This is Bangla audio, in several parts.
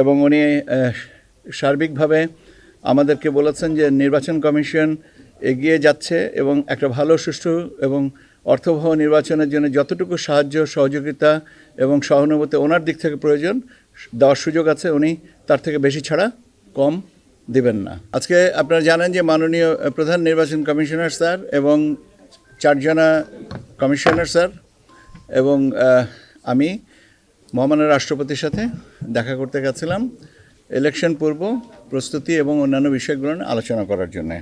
এবং উনি সার্বিকভাবে আমাদেরকে বলেছেন যে নির্বাচন কমিশন এগিয়ে যাচ্ছে এবং একটা ভালো, সুষ্ঠু এবং অর্থবহ নির্বাচনের জন্য যতটুকু সাহায্য, সহযোগিতা এবং সহানুভূতি ওনার দিক থেকে প্রয়োজন, দেওয়ার সুযোগ আছে, উনি তার থেকে বেশি ছাড়া কম দিবেন না। আজকে আপনারা জানেন যে মাননীয় প্রধান নির্বাচন কমিশনার স্যার এবং চারজনা কমিশনার স্যার এবং আমি মহামান্য রাষ্ট্রপতির সাথে দেখা করতে গেছিলাম। ইলেকশন পূর্ব, প্রস্তুতি এবং অন্যান্য বিষয়গুলো আলোচনা করার জন্যে।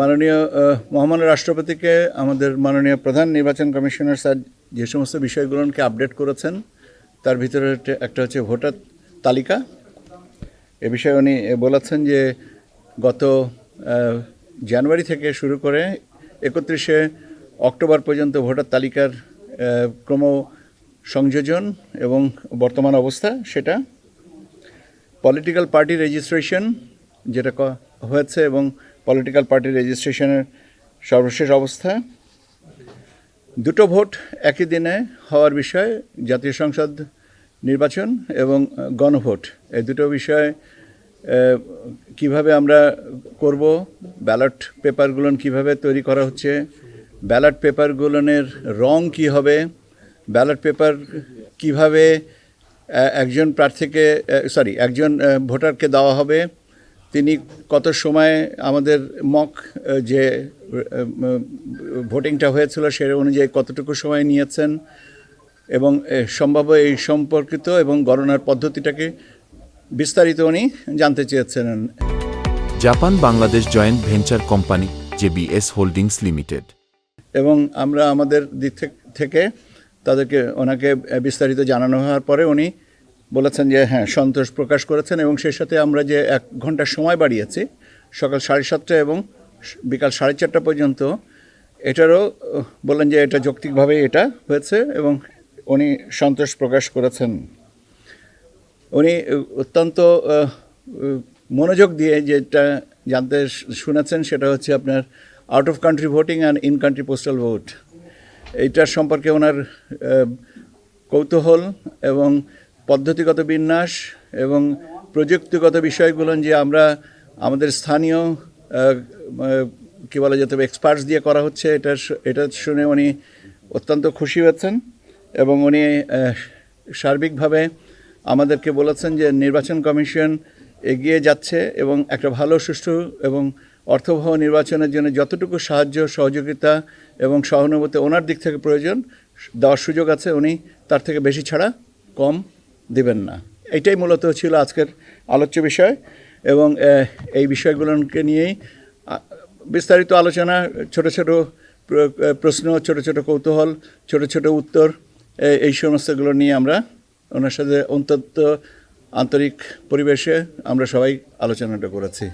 মাননীয় মহামান্য রাষ্ট্রপতিকে আমাদের মাননীয় প্রধান নির্বাচন কমিশনার স্যার যে সমস্ত বিষয়গুলোকে আপডেট করেছেন, তার ভিতরে একটা হচ্ছে ভোটার তালিকা। এ বিষয়ে উনি বলেছেন যে গত জানুয়ারি থেকে শুরু করে একত্রিশে অক্টোবর পর্যন্ত ভোটার তালিকার ক্রম সংযোজন এবং বর্তমান অবস্থা সেটা। পলিটিক্যাল পার্টি রেজিস্ট্রেশন যেটা হয়েছে এবং পলিটিক্যাল পার্টি রেজিস্ট্রেশনের সর্বশেষ অবস্থা। দুটো ভোট একই দিনে হওয়ার বিষয়ে, জাতীয় সংসদ নির্বাচন এবং গণভোট। এই দুটো বিষয়ে কীভাবে আমরা করব, ব্যালট পেপারগুলো কীভাবে তৈরি করা হচ্ছে, ব্যালট পেপারগুলোনের রং কি হবে ব্যালট পেপার কীভাবে একজন প্রার্থীকে সরি একজন ভোটারকে দেওয়া হবে তিনি কত সময় আমাদের মক যে ভোটিংটা হয়েছিল সে অনুযায়ী কতটুকু সময় নিয়েছেন এবং সম্ভাব্য এই সম্পর্কিত এবং গণনার পদ্ধতিটাকে বিস্তারিত উনি জানতে চেয়েছেন Japan Bangladesh joint venture company JBS holdings limited. এবং আমরা আমাদের দিক থেক- থেকে তাদেরকে ওনাকে বিস্তারিত জানানো হওয়ার পরে উনি বলেছেন যে হ্যাঁ সন্তোষ প্রকাশ করেছেন এবং সেই সাথে আমরা যে এক ঘণ্টা সময় বাড়িয়েছি, সকাল সাড়ে সাতটা এবং বিকাল সাড়ে চারটা পর্যন্ত, এটারও বললেন যে এটা যৌক্তিকভাবে এটা হয়েছে এবং উনি সন্তোষ প্রকাশ করেছেন। উনি অত্যন্ত মনোযোগ দিয়ে যেটা জানতে শুনেছেন সেটা হচ্ছে আপনার out of country voting and in country postal vote এইটার সম্পর্কে ওনার কৌতূহল এবং পদ্ধতিগত বিন্যাস এবং প্রযুক্তিগত বিষয়গুলো যে আমরা আমাদের স্থানীয় কী বলা যেতে এক্সপার্টস দিয়ে করা হচ্ছে, এটা এটা শুনে উনি অত্যন্ত খুশি হয়েছেন এবং উনি সার্বিকভাবে আমাদেরকে বলেছেন যে নির্বাচন কমিশন এগিয়ে যাচ্ছে এবং একটা ভালো, সুষ্ঠু এবং অর্থবহ নির্বাচনের জন্য যতটুকু সাহায্য, সহযোগিতা এবং সহানুভূতি ওনার দিক থেকে প্রয়োজন, দেওয়ার সুযোগ আছে, উনি তার থেকে বেশি ছাড়া কম দিবেন না। এটাই মূলত ছিল আজকের আলোচ্য বিষয় এবং এই বিষয়গুলোকে নিয়েই বিস্তারিত আলোচনা, ছোট ছোট প্রশ্ন, ছোট ছোট কৌতূহল, ছোট ছোট উত্তর এই সমস্তগুলো নিয়ে আমরা ওনার সাথে অন্তত আন্তরিক পরিবেশে আমরা সবাই আলোচনাটা করেছি।